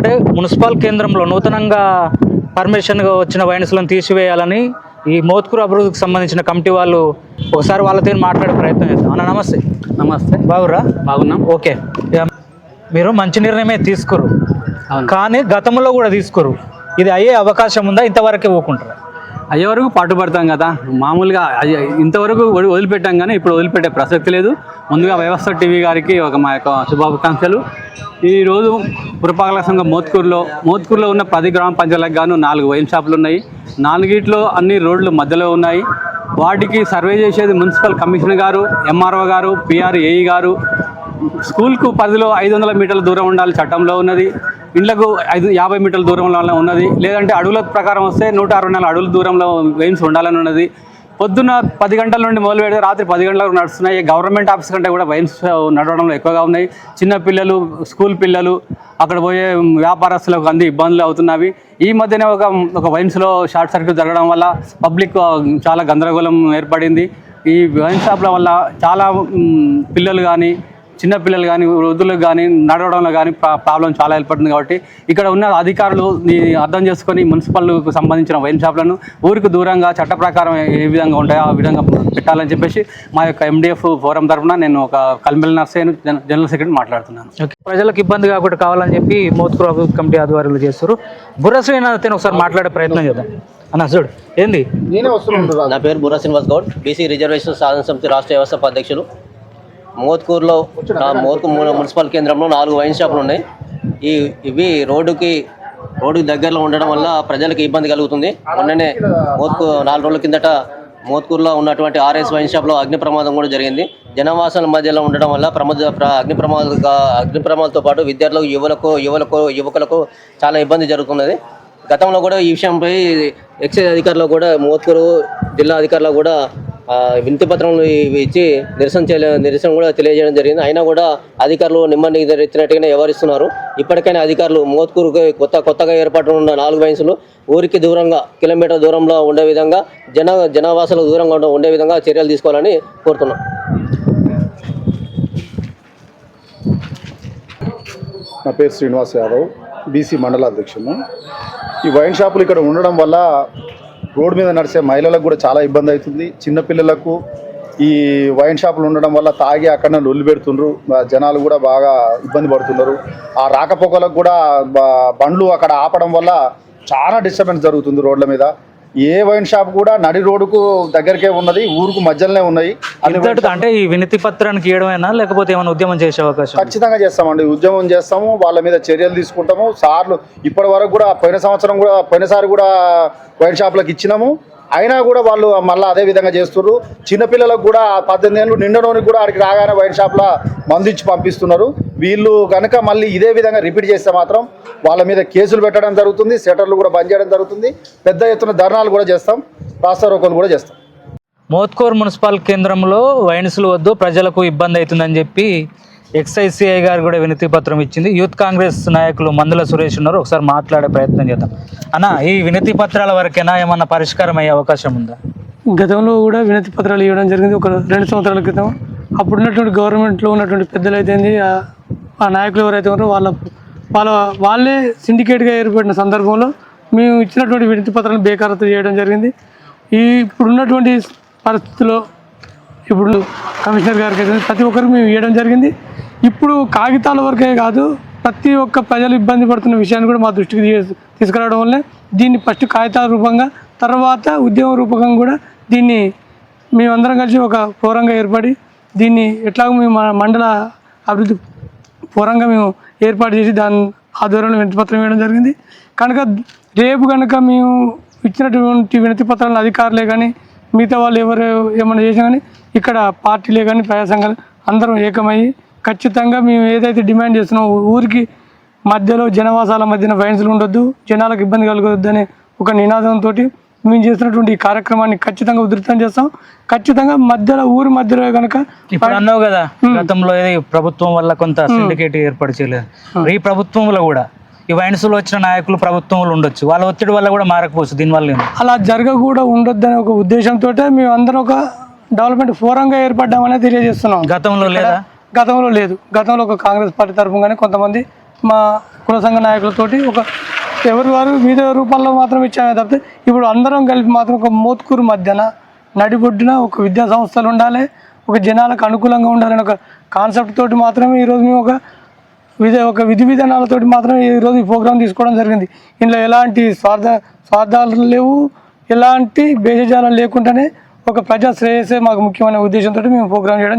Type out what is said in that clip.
అంటే మున్సిపల్ కేంద్రంలో నూతనంగా పర్మిషన్గా వచ్చిన వైన్స్లను తీసివేయాలని ఈ మోత్కూరు అభివృద్ధికి సంబంధించిన కమిటీ వాళ్ళు ఒకసారి వాళ్ళతో మాట్లాడే ప్రయత్నం చేద్దాం. అన్న నమస్తే. నమస్తే. బాగురా బాగున్నాం. ఓకే. మీరు మంచి నిర్ణయమే తీసుకురు. కానీ గతంలో కూడా తీసుకురు. ఇది అయ్యే అవకాశం ఉందా? ఇంతవరకే ఊకుంటారు? అయ్యే వరకు పాటుపడతాం కదా. మామూలుగా ఇంతవరకు వదిలిపెట్టాం కానీ ఇప్పుడు వదిలిపెట్టే ప్రసక్తి లేదు. ముందుగా వ్యవస్థ టీవీ గారికి ఒక మా యొక్క శుభాకాంక్షలు. ఈరోజు పురపాలక సంఘం మోత్కూరులో మోత్కూరులో ఉన్న పది గ్రామ పంచాయతీలకు గాను నాలుగు వైన్ షాపులు ఉన్నాయి. నాలుగిట్లో అన్ని రోడ్లు మధ్యలో ఉన్నాయి. వాటికి సర్వే చేసేది మున్సిపల్ కమిషనర్ గారు ఎంఆర్ఓ గారు పిఆర్ఏఈ గారు. స్కూల్కు పరిధిలో ఐదు వందల మీటర్ల దూరం ఉండాలి చట్టంలో ఉన్నది. ఇండ్లకు ఐదు యాభై మీటర్ల దూరంలో ఉన్నది. లేదంటే అడుగుల ప్రకారం వస్తే నూట అరవై నాలుగు అడుగుల దూరంలో వెయిన్స్ ఉండాలని ఉన్నది. పొద్దున్న పది గంటల నుండి మొదలు పెడితే రాత్రి పది గంటల వరకు నడుస్తున్నాయి గవర్నమెంట్ ఆఫీస్ కంటే కూడా వైన్స్ నడవడంలో ఎక్కువగా ఉన్నాయి. చిన్న పిల్లలు స్కూల్ పిల్లలు అక్కడ పోయే వ్యాపారస్తులకు అంది ఇబ్బందులు అవుతున్నవి. ఈ మధ్యనే ఒక ఒక వైన్స్లో షార్ట్ సర్క్యూట్ జరగడం వల్ల పబ్లిక్ చాలా గందరగోళం ఏర్పడింది. ఈ వైన్ షాప్ల వల్ల చాలా పిల్లలు కానీ చిన్న పిల్లలు కానీ వృద్ధులకు కానీ నడవడంలో కానీ ప్రాబ్లం చాలా ఏర్పడుతుంది కాబట్టి ఇక్కడ ఉన్న అధికారులు అర్థం చేసుకొని మున్సిపల్కు సంబంధించిన వైన్ షాప్లను ఊరికి దూరంగా చట్ట ప్రకారం ఏ విధంగా ఉంటాయో ఆ విధంగా పెట్టాలని చెప్పేసి మా యొక్క ఎండిఎఫ్ ఫోరం తరఫున నేను ఒక కల్మెల్ నర్సేను జన- జనరల్ సెక్రటరీ మాట్లాడుతున్నాను. ఓకే. ప్రజలకు ఇబ్బంది కాకుండా కావాలని చెప్పి మోత్కూరు కమిటీ ఆధ్వర్యంలో చేస్తారు బుర్ర శ్రీనాథ్తో ఒకసారి మాట్లాడే ప్రయత్నం చేద్దాం. అన్న చూడు ఏంది? నా పేరు బుర్రా శ్రీనివాస్ గౌడ్ బీసీ రిజర్వేషన్ సాధన సమితి రాష్ట్ర వ్యవస్థాపక అధ్యక్షులు మోత్కూరులో మోత్కు మున్సిపల్ కేంద్రంలో నాలుగు వైన్ షాపులు ఉన్నాయి. ఈ ఇవి రోడ్డుకి రోడ్డుకి దగ్గరలో ఉండడం వల్ల ప్రజలకు ఇబ్బంది కలుగుతుంది. మొన్ననే మోత్కు నాలుగు రోజుల కిందట మోత్కూరులో ఉన్నటువంటి ఆర్ఎస్ వైన్ షాప్లో అగ్ని ప్రమాదం కూడా జరిగింది. జనవాసాల మధ్యలో ఉండడం వల్ల ప్రమాద ప్ర- అగ్ని ప్రమాద అగ్ని ప్రమాదాలతో పాటు విద్యార్థులకు యువలకు యువలకు యువకులకు చాలా ఇబ్బంది జరుగుతున్నది. గతంలో కూడా ఈ విషయంపై ఎక్సైజ్ అధికారులు కూడా మోత్కూరు జిల్లా అధికారులు కూడా వినతి పత్రం ఇవి ఇచ్చి నిరసన చేయలే నిరసన కూడా తెలియజేయడం జరిగింది. అయినా కూడా అధికారులు నిమ్మని ఇచ్చినట్టుగానే వ్యవహరిస్తున్నారు. ఇప్పటికైనా అధికారులు మోత్కూరు కొత్త కొత్తగా ఏర్పాటు ఉన్న నాలుగు వయసులు ఊరికి దూరంగా కిలోమీటర్ దూరంలో ఉండే విధంగా జన జనావాసాలకు దూరంగా ఉండే- ఉండే విధంగా చర్యలు తీసుకోవాలని కోరుతున్నాం. నా పేరు శ్రీనివాస్ యాదవ్ బీసీ మండల అధ్యక్షుడు ఈ వైన్ షాపులు ఇక్కడ ఉండడం వల్ల రోడ్డు మీద నడిచే మహిళలకు కూడా చాలా ఇబ్బంది అవుతుంది. చిన్నపిల్లలకు ఈ వైన్ షాపులు ఉండడం వల్ల తాగి అక్కడ నొల్లి పెడుతుండ్రు. జనాలు కూడా బాగా ఇబ్బంది పడుతున్నారు. ఆ రాకపోకలకు కూడా బండ్లు అక్కడ ఆపడం వల్ల చాలా డిస్టర్బెన్స్ జరుగుతుంది రోడ్ల మీద. ఏ వైన్ షాప్ కూడా నడి రోడ్డుకు దగ్గరికే ఉన్నది ఊరుకు మధ్యలోనే ఉన్నాయి అంటే ఈ వినతి పత్రానికి ఇవ్వడమేనా లేకపోతే ఏమైనా ఉద్యమం చేసే అవకాశం? ఖచ్చితంగా చేస్తామండి. ఉద్యమం చేస్తాము వాళ్ళ మీద చర్యలు తీసుకుంటాము. సార్లు ఇప్పటి వరకు కూడా పోయిన సంవత్సరం కూడా పోయినసారి కూడా వైన్ షాపులకు ఇచ్చినాము. అయినా కూడా వాళ్ళు మళ్ళీ అదే విధంగా చేస్తున్నారు చిన్నపిల్లలకు కూడా పద్దెనిమిది ఏళ్ళు నిండనోనికి కూడా అక్కడికి రాగానే వైన్ షాప్లో మందించి పంపిస్తున్నారు. వీళ్ళు కనుక మళ్ళీ ఇదే విధంగా రిపీట్ చేస్తే మాత్రం వాళ్ళ మీద కేసులు పెట్టడం జరుగుతుంది సెటర్లు కూడా బంద్ చేయడం జరుగుతుంది. పెద్ద ఎత్తున ధర్నాలు కూడా చేస్తాం రాస్తారోకలు కూడా చేస్తాం. మోత్కూర్ మున్సిపల్ కేంద్రంలో వైన్స్లు వద్దు ప్రజలకు ఇబ్బంది అవుతుందని చెప్పి ఎక్స్ఐసిఐ గారు కూడా వినతి పత్రం ఇచ్చింది. యూత్ కాంగ్రెస్ నాయకులు మందుల సురేష్ ఉన్నారు. ఒకసారి మాట్లాడే ప్రయత్నం చేద్దాం. అన్న ఈ వినతి పత్రాల వరకైనా? ఏమన్నా పరిష్కారం అయ్యే అవకాశం ఉందా? గతంలో కూడా వినతి పత్రాలు ఇవ్వడం జరిగింది. ఒక రెండు సంవత్సరాల క్రితం. అప్పుడు ఉన్నటువంటి గవర్నమెంట్లో ఉన్నటువంటి పెద్దలు అయితే ఆ- నాయకులు ఎవరైతే ఉన్నారో వాళ్ళ వాళ్ళ వాళ్ళే సిండికేట్గా ఏర్పడిన సందర్భంలో మేము ఇచ్చినటువంటి వినతి పత్రాలను బేకారత చేయడం జరిగింది. ఈ ఇప్పుడున్నటువంటి పరిస్థితిలో ఇప్పుడు కమిషనర్ గారికి అయితే ప్రతి ఒక్కరికి మేము ఇవ్వడం జరిగింది. ఇప్పుడు కాగితాల వరకే కాదు ప్రతి ఒక్క ప్రజలు ఇబ్బంది పడుతున్న విషయాన్ని కూడా మా దృష్టికి తీసుకురావడం వల్లే దీన్ని ఫస్ట్ కాగితాల రూపంగా తర్వాత ఉద్యమ రూపకంగా కూడా దీన్ని మేమందరం కలిసి ఒక ఫోరంగా ఏర్పడి దీన్ని ఎట్లాగో మేము మన మండల అభివృద్ధి ఫోరంగా మేము ఏర్పాటు చేసి దాని ఆధ్వర్యంలో వినతి పత్రం ఇవ్వడం జరిగింది. కనుక రేపు కనుక మేము ఇచ్చినటువంటి వినతి పత్రాలను అధికారులే కానీ మిగతా వాళ్ళు ఎవరు ఏమైనా చేసినా కానీ ఇక్కడ పార్టీలే కానీ ప్రజా సంఘాలు అందరం ఏకమయ్యి ఖచ్చితంగా మేము ఏదైతే డిమాండ్ చేస్తున్నామో ఊరికి మధ్యలో జనవాసాల మధ్యన వైన్స్లు ఉండొద్దు జనాలకు ఇబ్బంది కలగొద్దు అనే ఒక నినాదంతో మేము చేస్తున్నటువంటి ఈ కార్యక్రమాన్ని ఖచ్చితంగా ఉధృతం చేస్తాం. ఖచ్చితంగా మధ్యలో ఊరి మధ్యలో కనుక ఇప్పుడు అన్నావు కదా గతంలో ఏది ప్రభుత్వం వల్ల కొంత సిండికేట్ ఏర్పాటు చేయలేదు. ఈ ప్రభుత్వంలో కూడా ఈ వైన్స్లో వచ్చిన నాయకులు ప్రభుత్వంలో ఉండొచ్చు. వాళ్ళ ఒత్తిడి వల్ల కూడా మారకపోవచ్చు దీనివల్ల. అలా జరగకూడా ఉండొద్దనే ఒక ఉద్దేశంతో మేము అందరం ఒక డెవలప్మెంట్ ఫోరంగా ఏర్పడ్డామనే తెలియజేస్తున్నాం. గతంలో లేదా? గతంలో లేదు. గతంలో ఒక కాంగ్రెస్ పార్టీ తరఫున కానీ కొంతమంది మా కుల సంఘ నాయకులతోటి ఒక ఎవరి వారు వివిధ రూపాల్లో మాత్రం ఇచ్చామే తప్పితే ఇప్పుడు అందరం కలిపి మాత్రం ఒక మోత్కూరు మధ్యన నడిబొడ్డున ఒక విద్యా సంస్థలు ఉండాలి ఒక జనాలకు అనుకూలంగా ఉండాలని ఒక కాన్సెప్ట్ తోటి మాత్రమే ఈరోజు మేము ఒక విధ ఒక విధి విధానాలతోటి మాత్రమే ఈరోజు ఈ ప్రోగ్రాం తీసుకోవడం జరిగింది. ఇందులో ఎలాంటి స్వార్థ స్వార్థాలు లేవు ఎలాంటి భేషజాలం లేకుండానే ఒక ప్రజా శ్రేయస్సే మాకు ముఖ్యమైన ఉద్దేశంతో మేము ప్రోగ్రాం చేయడం